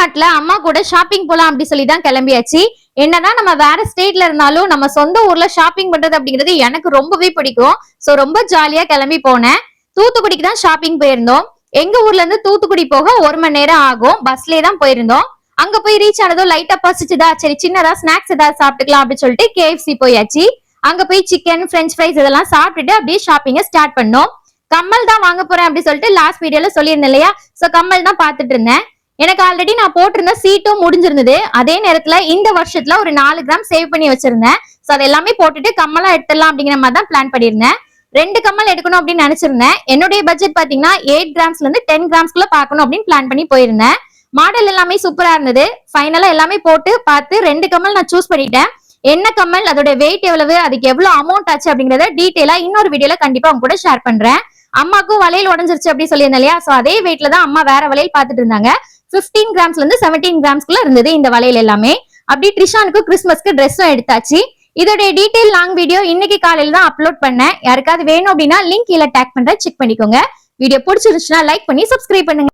தமிழ்நாட்டுல அம்மா கூட ஷாப்பிங் போலாம் அப்படி சொல்லி தான் கிளம்பியாச்சு. என்னதான் நம்ம வேற ஸ்டேட்ல இருந்தாலும் நம்ம சொந்த ஊர்ல ஷாப்பிங் பண்றது அப்படிங்கிறது எனக்கு ரொம்பவே பிடிக்கும். சோ ரொம்ப ஜாலியா கிளம்பி போனேன். தூத்துக்குடிக்கு தான் ஷாப்பிங் போயிருந்தோம். எங்க ஊர்ல இருந்து தூத்துக்குடி போக ஒரு மணி நேரம் ஆகும். பஸ்லயே தான் போயிருந்தோம். அங்க போய் ரீச் ஆனதும் லைட்டா பசிச்சுதா? சரி சின்னதா ஸ்நாக்ஸ் ஏதாவது சாப்பிட்டுக்கலாம் அப்படின்னு சொல்லிட்டு கேஎஃப்சி போயாச்சு. அங்க போய் சிக்கன் பிரெஞ்ச் ஃப்ரைஸ் இதெல்லாம் சாப்பிட்டுட்டு அப்படியே ஷாப்பிங்க ஸ்டார்ட் பண்ணோம். கம்மல் தான் வாங்க போறேன் அப்படின்னு சொல்லிட்டு லாஸ்ட் வீடியோல சொல்லியிருந்தேன் இல்லையா? சோ கம்மல் தான் பாத்துட்டு இருந்தேன். எனக்கு ஆல்ரெடி நான் போட்டிருந்த சீட்டும் முடிஞ்சிருந்தது. அதே நேரத்துல இந்த வருஷத்துல ஒரு நாலு கிராம் சேவ் பண்ணி வச்சிருந்தேன். சோ அது எல்லாமே போட்டுட்டு கம்மலா எடுத்துடலாம் அப்படிங்கிற மாதிரி தான் பிளான் பண்ணியிருந்தேன். ரெண்டு கம்மல் எடுக்கணும் அப்படின்னு நினைச்சிருந்தேன். என்னுடைய பட்ஜெட் பாத்தீங்கன்னா எயிட் கிராம்ஸ்ல இருந்து டென் கிராம்ஸ்க்குள்ள பார்க்கணும் அப்படின்னு பிளான் பண்ணி போயிருந்தேன். மாடல் எல்லாமே சூப்பரா இருந்தது. ஃபைனலா எல்லாமே போட்டு பார்த்து ரெண்டு கம்மல் நான் சூஸ் பண்ணிட்டேன். என்ன கம்மல்? அதோட வெயிட் எவ்வளவு? அதுக்கு எவ்வளவு அமௌண்ட் ஆச்சு அப்படிங்கறத டீட்டெயிலா இன்னொரு வீடியோல கண்டிப்பா உங்க கூட ஷேர் பண்றேன். அம்மாக்கும் வளையல் உடஞ்சிருச்சு அப்படின்னு சொல்லியிருந்தேன் இல்லையா? சோ அதே வெயிட்ல தான் அம்மா வேற வளையல் பார்த்துட்டு இருந்தாங்க. 15 கிராம்ஸ்ல இருந்து 17 கிராம்ஸ்க்குள்ள இருந்தது இந்த வளையல் எல்லாமே. அப்படி ட்ரிஷானுக்கு கிறிஸ்மஸ்க்கு ட்ரெஸ்ஸும் எடுத்தாச்சு. இதோட டீடைல் லாங் வீடியோ இன்னைக்கு காலையில தான் அப்லோட் பண்ணேன். யாருக்காவது வேணும் அப்படின்னா லிங்க் கீழே டேக் பண்றேன். செக் பண்ணிக்கோங்க. வீடியோ பிடிச்சிருந்துச்சுன்னா லைக் பண்ணி சப்ஸ்கிரைப் பண்ணுங்க.